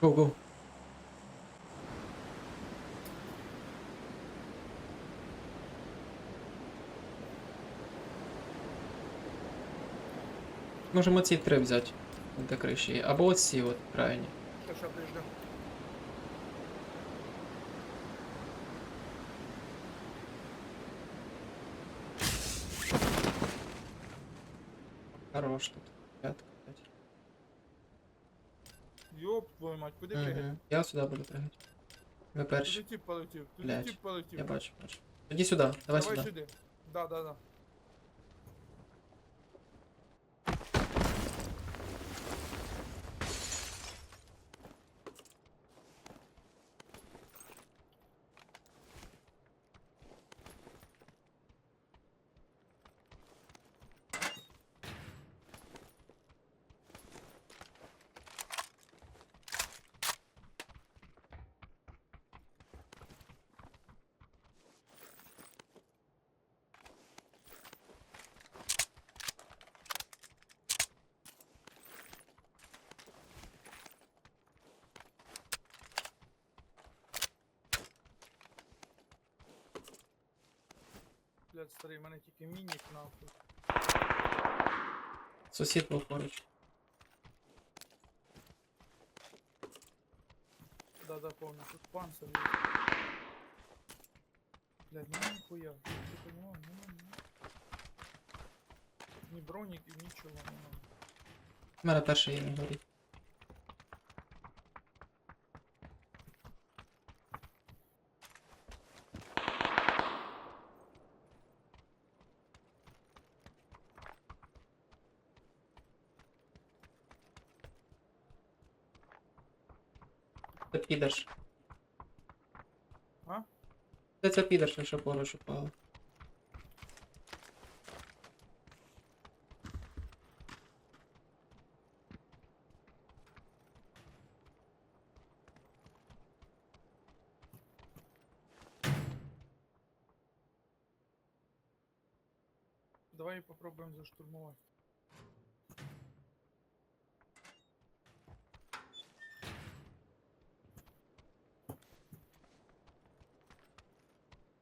Гоу, гоу. Можемо ці три взяти. До криші. є. Або оці от крайні. Сейчас подожди. Хорош тут. Мать, куди пригати? Угу. Я сюди буду пригати. Ви Туди перші. тип полетів, туди Блядь, тип полетів. Я бачу, бачу. Тоді сюди, давай, Давай сюди. сюди. Да, да, да. Блядь, старий, в мене тільки мінік нахуй. Сусід був поруч. Да, да, помню. Тут панцир є. Блядь, ну ніхуя. Ти понимав? Ну, ну. Ні броніків, нічого нема. У мене перший є на горі. Це підеш. А? Де це підеш, якщо поруч упало? Давай попробуємо заштурмувати.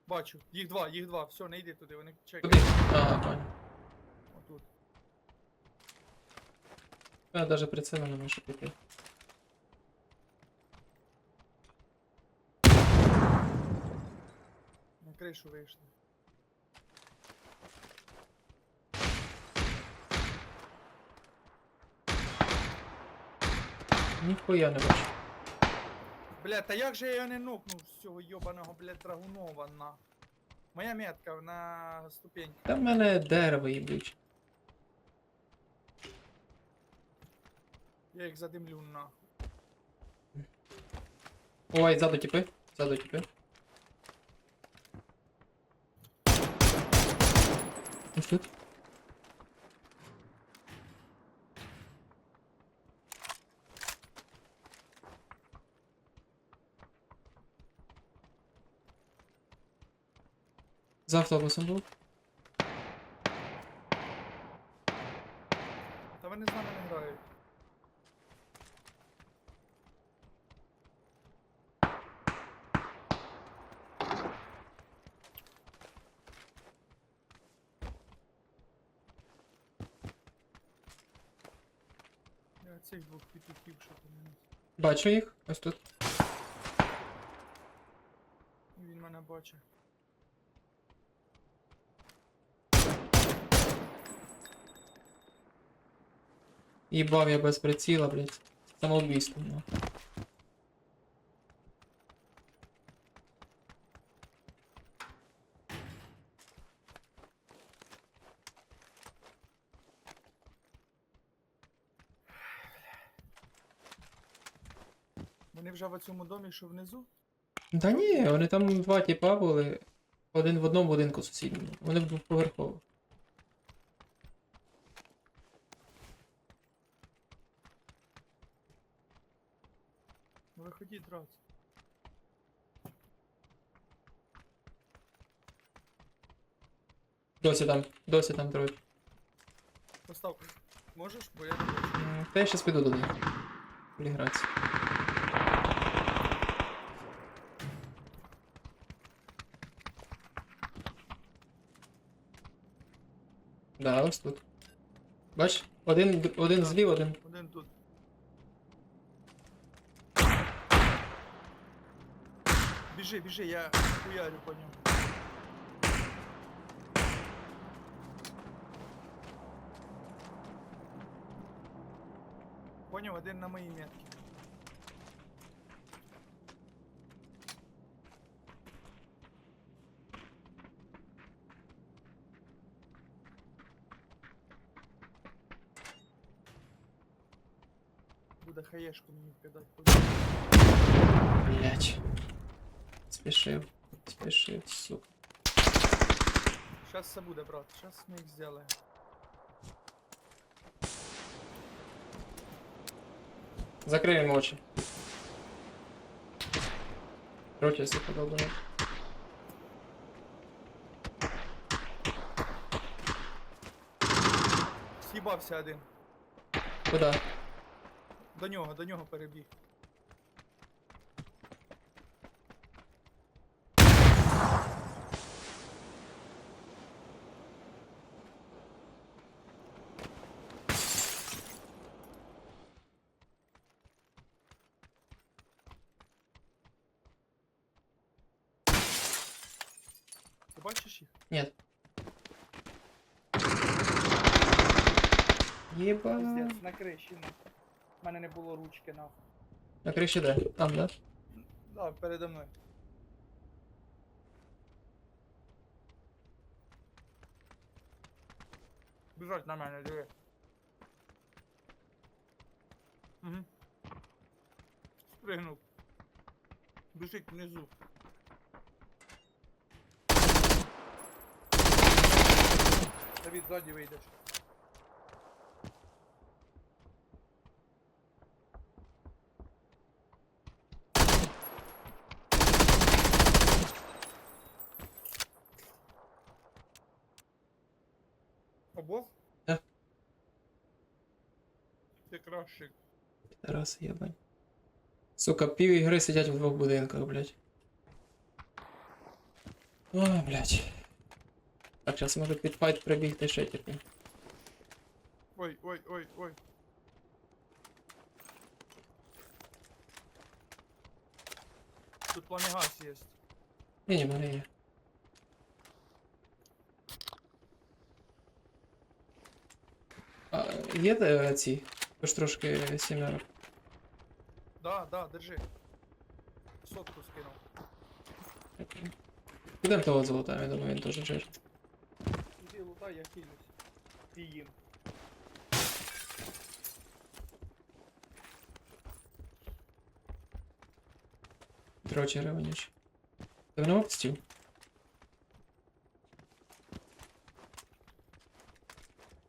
Бачу, їх два, їх два, все, не йди туди, вони чекають. Куди? А, понял. Отут. Я навіть прицілу не можу піти. На кришу вийшли. Ніхуя не бачу. Бля, та як же я не нокнув з цього йобаного, блядь, драгунова на. Моя метка на ступеньку. Та в мене дерево їбуть. Я їх задимлю нахуй. Ой, ззаду тіпи. Ззаду тіпи. Ось тут. За автобусом був. Та вони з нами не грають. Я цих двох петухів, що там. Бачу їх. Ось тут. І Він мене бачить. Їбав я без приціла, блядь. Самоубійство. Ну. Вони вже в цьому домі, що внизу? Та ні, вони там два тіпа були. Один в одному будинку сусідньому. Вони в двоповерхово. грати. Досі там, досі там троє. Постав. Можеш, бо я не можу. М, Та я щас піду туди. Ліграць. Да, ось тут. Бач? Один, д- один злів, один. Один тут. Біжи, біжи, я хуярю по ньому. Поняв, один на моїй метці. Буде хаєшку мені кидати. Блять. Спішив. Спішив, сука. Сейчас все буде, брат. Сейчас ми їх зробимо. Закрий йому очі. Короче, если подолбанет. С'їбався один. Куда? До нього, до нього перебіг. Ти бачиш їх? Нет. Єба. Пиздец, на криші. нахуй. У мене не було ручки нахуй. На криші де? Там, да? Да, передо мною. Біжать на мене, диви. Угу. Спригнув. Біжить внизу. Давід, ззаді вийдеш. Обох? Так. Ти краще. Раз, єбань. Сука, пів ігри сидять в двох будинках, блядь. Ой, блядь. Так, зараз може під файт прибігти ще типу. Ой, ой, ой, ой. Тут пламігас є. Ні, ні, в мене є. А, є де ці? Хоч трошки сімерок. Да, да, держи. Сотку скинув. Підемо того золота, я думаю, він теж жир. Іди лутай, я кілюсь. І їм. Дрочі ревоніч. Ти мене обстів?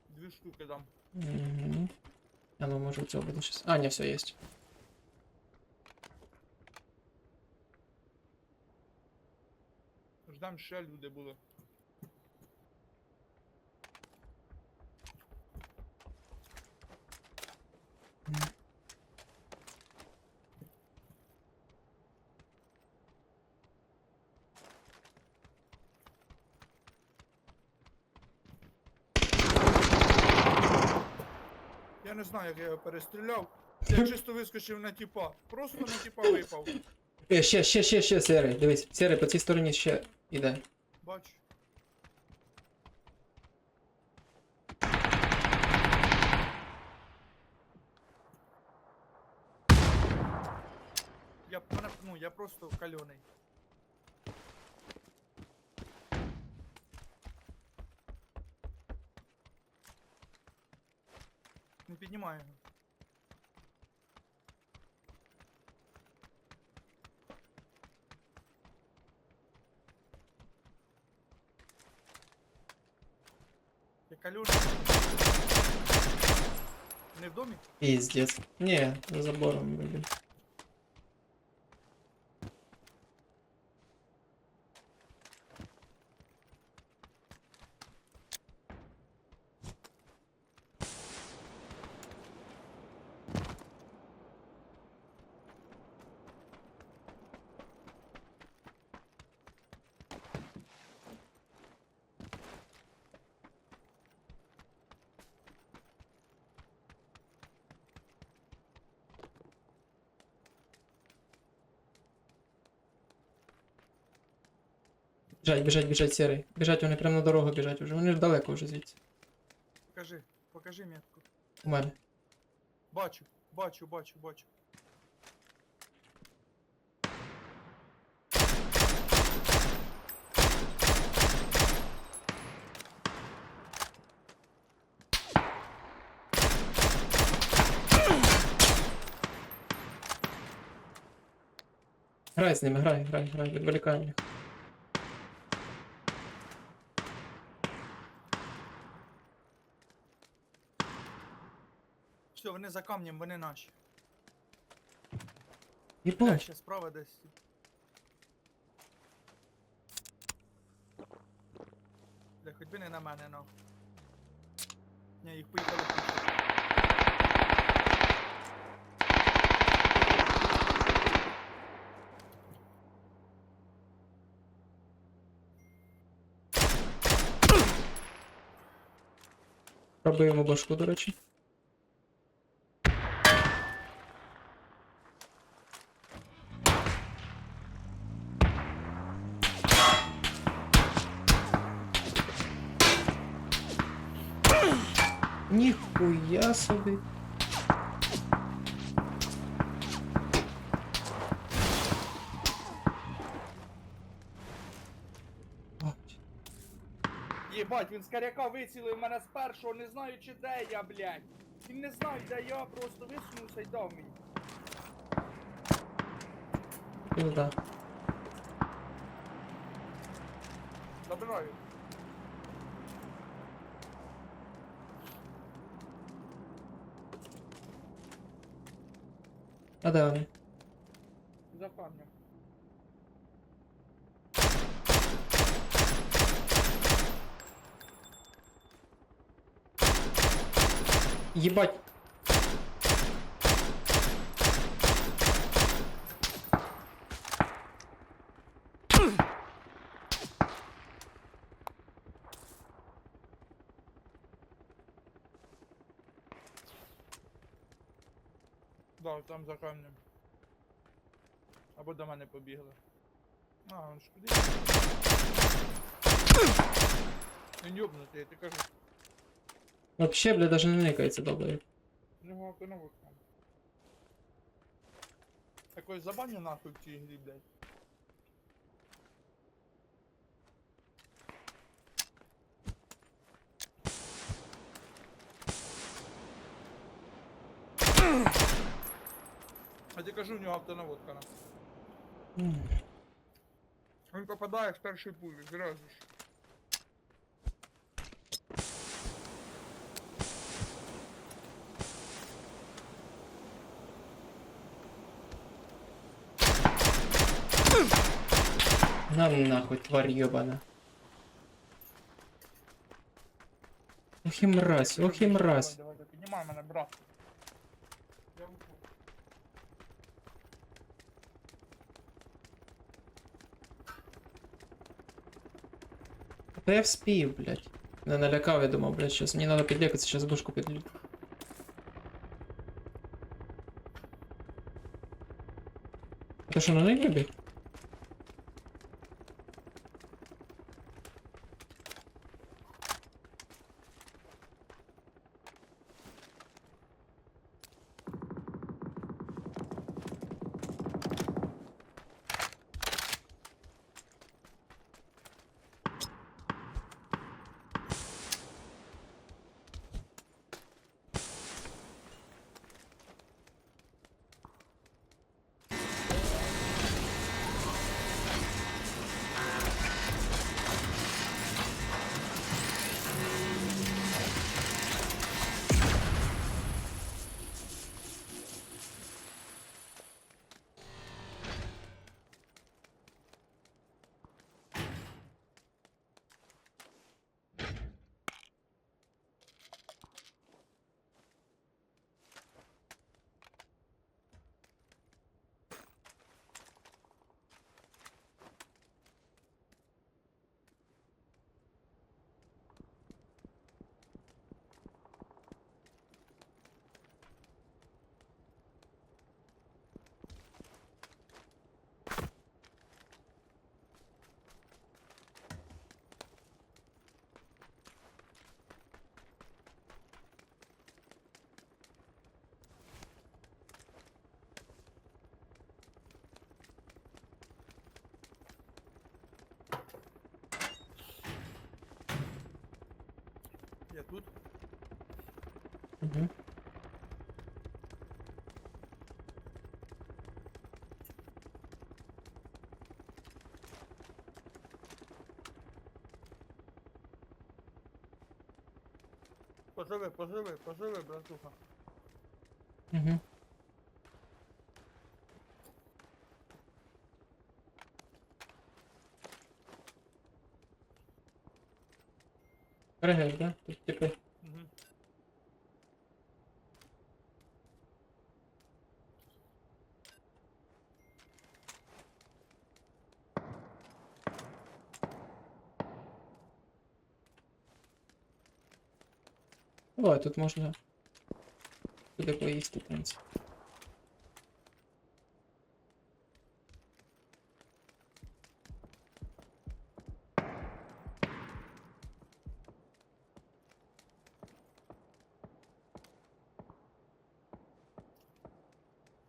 Дві штуки дам. Угу. А ну може цього буде щось. А, ні, все є. Ждам ще люди були. Знаю, як я його перестріляв. Я чисто вискочив на тіпа. Просто на тіпа випав. Е, ще, ще, ще, ще, серий. Дивись, серий по цій стороні ще іде. Бачу. Я, ну, я просто кальоний. Не піднімаю його. Я калюний. Не в домі? Піздец. Ні, за забором, блін. Біжать, біжать, біжать, сірий. Біжать, вони прямо на дорогу біжать уже. Вони ж далеко вже звідси. Покажи, покажи метку. У мене. Бачу, бачу, бачу, бачу. Грай з ними, грай, грай, грай, відволікаємо їх. За камнем, вони наші. Бля, Єбать, ще справа десь. Бля, хоч би не на мене, ну. Ні, їх поїхали. пушити. пробуємо башку, до речі. Собі. Бать. Єбать, він з каряка вицілив мене з першого, не знаючи де я, блядь. Він не знає, де я, просто висунувся і дав мені. Пизда. Забираю. А де вони? За камнем. Єбать. Там за камнем. Або до мене побігли. А, ж куди? Він йобнутий, я ти кажу. Вообще, бля, даже не никається добре. Нього коновок там. Якось забаню нахуй в цій грі, блядь. А ти кажу, у нього автонаводка на. М. Він попадає з першої пулі, зразу ж. На нахуй, тварь ёбана. Ох і мразь, ох і мразь. Давай, давай, піднімай мене, брат. Та я вспів, блядь. Не налякав, я думав, блядь, щас мені надо підлікатися, щас бушку підлю. Ти що, на них вибіг? Тут. Угу. Поживи, поживи, поживи, братуха. Угу. Перегиб, да? Тут типу. Угу. Ой, тут можна. Туди поїсти, в принципі.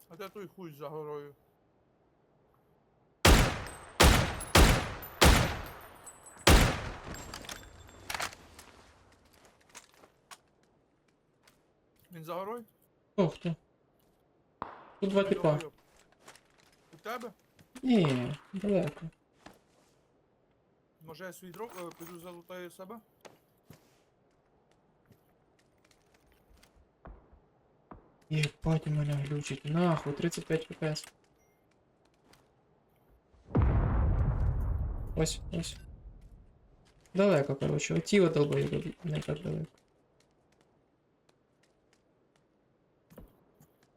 А де той хуй за горою? Він за горою? Ох ти. Тут два типа. У тебе? Ні, далеко. Може я свій дроп е, піду залутаю себе? Єбать, мене глючить. Нахуй, 35 фпс. Ось, ось. Далеко, коротше. Оті от долбоєбі, не так далеко.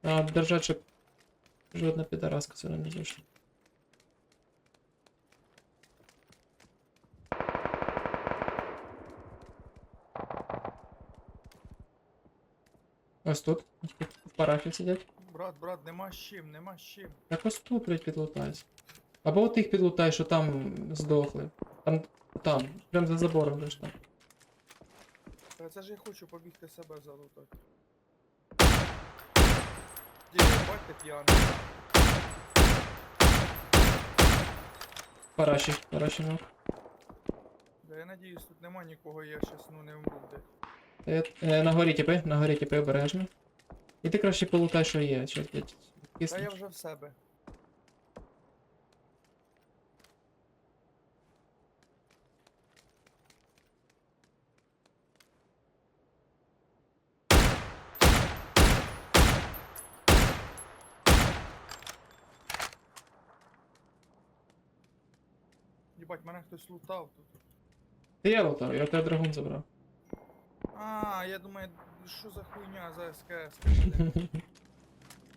А, держать, щоб жодна підараска сюди не зайшла. Ось тут, в парафі сидять. Брат, брат, нема з чим, нема з чим. Так ось тут, блядь, підлутайся. Або от тих підлутай, що там здохли. Там, там, прям за забором лиш там. Та це ж я хочу побігти себе залутати. Бать п'яний. Параші, параші ног. Да я надіюсь, тут нема нікого, я щас ну не вмру де. Е, е, на горі тіпи, на горі тіпи обережно. І ти краще полутай, що є, що блядь. Та я вже в себе. Єбать, мене хтось лутав тут. Ти я лутав, я тебе драгун забрав. А, я думаю, що за хуйня за СКС?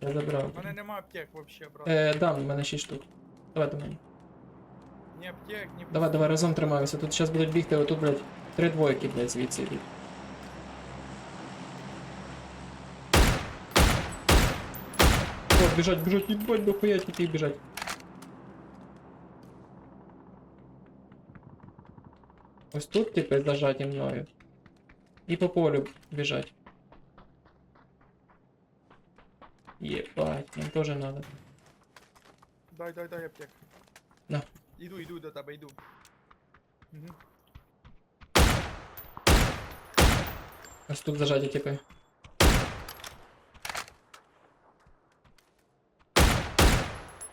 Я забрав. У мене нема аптек вообще, брат. Е, дам, у мене 6 штук. Давай до мене. Ні аптек, ні... Давай, давай, разом тримаємося. Тут зараз будуть бігти, отут, блядь, три двойки, блядь, звідси йдуть. О, біжать, біжать, їбать, дохуя тільки біжать. Ось тут, типу, зажаті мною. І по полю біжать. Єбать, нам теж надо. Дай, дай, дай аптек. На. Іду, іду до тебе, іду. Угу. Ось тут зажаті, типи.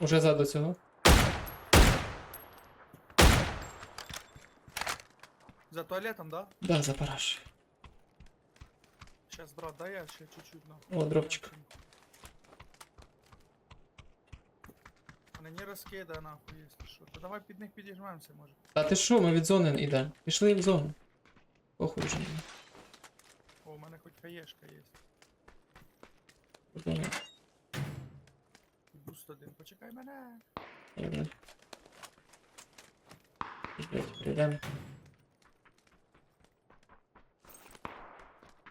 Уже ззаду цього. За туалетом, да? Да, за параш. Сейчас, брат, дай я ще чуть-чуть на. О, дропчик. Вони не розкидай нахуй, якщо що. То давай під них підіжмемося, може. А ти що, ми від зони йдемо. Пішли в зону. Похуй вже. мені. О, у мене хоч хаєшка є. В зону. Буст один. Почекай мене. Ладно. Блять, прийдемо.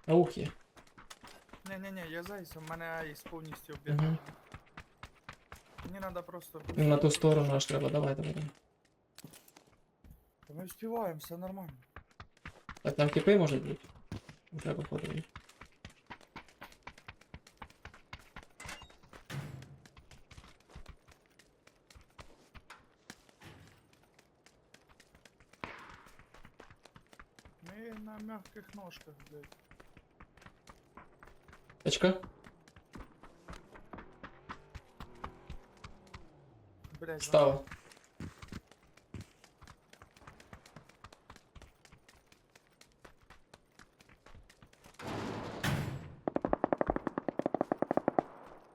Аух є. Не-не-не, я зайс, у мене айс повністю об'єднаний. Мені треба просто... Ну, На ту сторону аж треба, давай, давай. давай. Та Ми вспіваємо, все нормально. Так, там типи можуть бути. Не Треба ходити. Ми на мягких ножках, блядь. Тачка? Блядь, Става.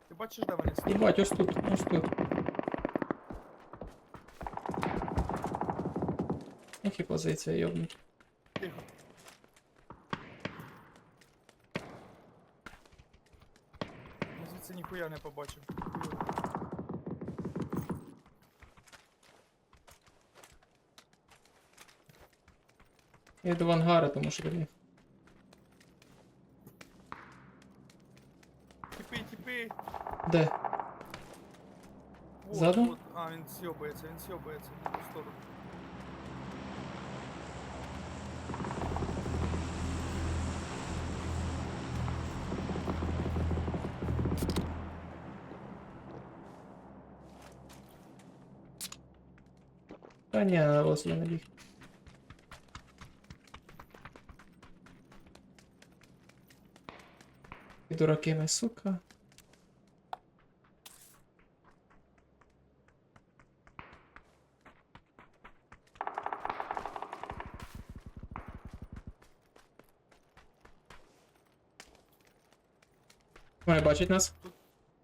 Ти бачиш, де вони стоять? Єбать, ось тут, ось тут. Які позиція, йобнуть. Ніхуя не побачив. Я йду в ангари, тому що тобі. Тіпи, тіпи! Де? Вот, Ззаду? вот. А, він сьобається, він сьобається в ту сторону. Та ні, на я не біг. І дураки ми, сука. Вони бачать нас?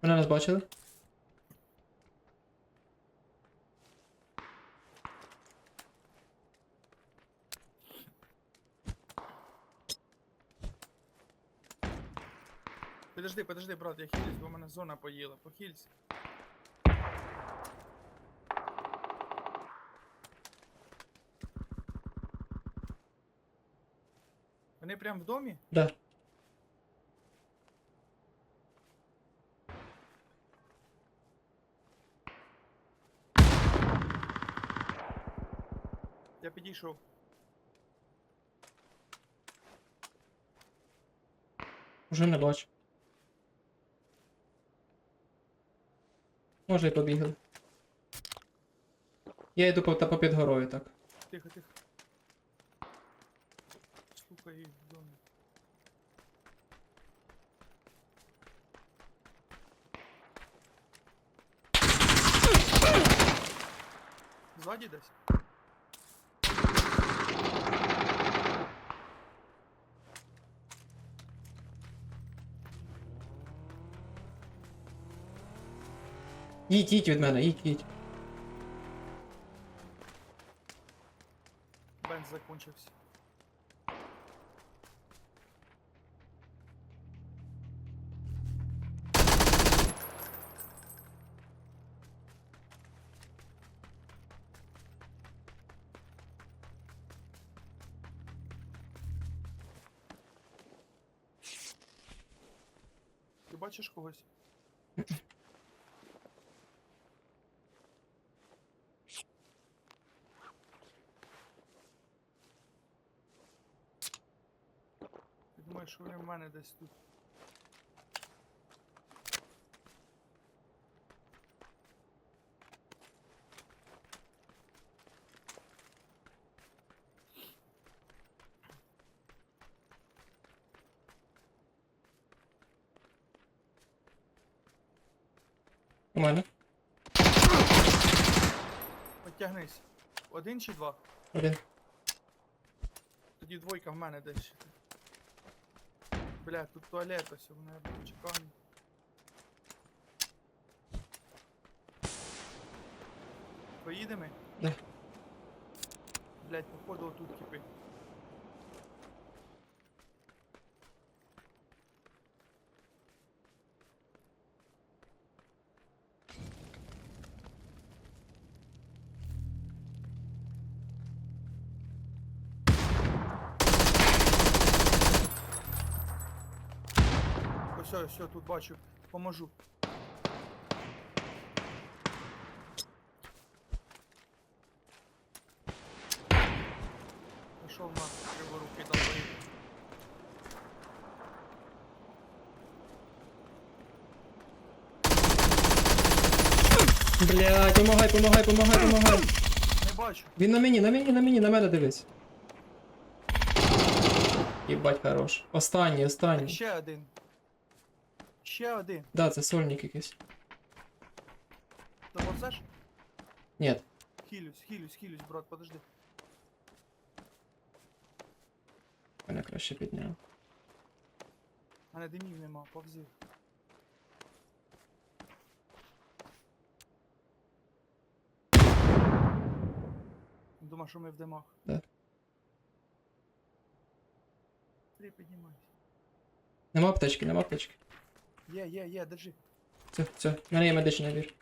Вони нас бачили? Подожди, подожди, брат, я хилюсь, бо мене зона поїла. Похилься. Вони прям в домі? Да. Я підійшов. Уже не бачу. Може і побігли. Я йду по, та попід горою так. Тихо, тихо. Слухай їх в домі. Ззаді десь? Їдь, їдь від мене, їдь, їдь. Бенз закончився. Ти думаєш, що вони в мене десь тут? У мене. Потягнись. Один чи два? Один. Тоді двойка в мене десь. Бля, тут туалет ось у мене чеканий. Поїдемо? Да. Блять, походу отут кипить. Ось, все, тут бачу. Поможу. Пішов на криворукий долбоїб. Блядь, помагай, помагай, помагай, помагай. Не бачу. Він на мені, на мені, на мені, на мене дивись. Їбать хорош. Останній, останній. Ще один. Ще один. Да, це сольник якийсь. Ж? Ні, Хілюсь, хілюсь, хілюсь, брат, подожди. мене краще підняв. У мене димів нема, повзи. Думав, що ми в димах. Да. Три піднімайся. Нема аптечки, нема аптечки. Є, є, є, держи. Все, все, в мене є медичний набір.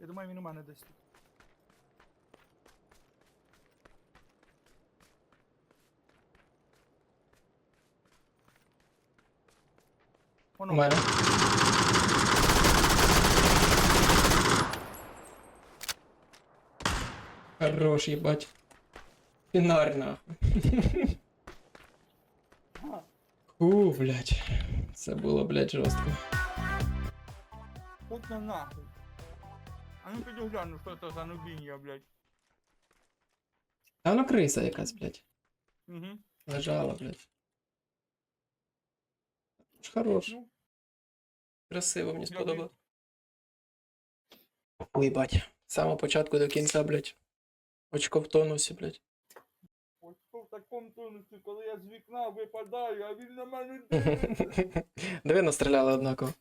Я думаю, він у мене десь тут. У мене. Хорош, їбать. Фінарь нахуй. Фу, блядь. Це було, блядь, жорстко. От на нахуй. А ну піду гляну, що це за нубіння, блядь. Та воно криса якась, блядь. Угу. Лежала, блядь. Хорош. Ну. Красиво, мені сподобалось. Ой, бать. З самого початку до кінця, блядь. Очко в тонусі, блядь. Очко в такому тонусі, коли я з вікна випадаю, а він на мене дивиться. Диви, настріляли однаково.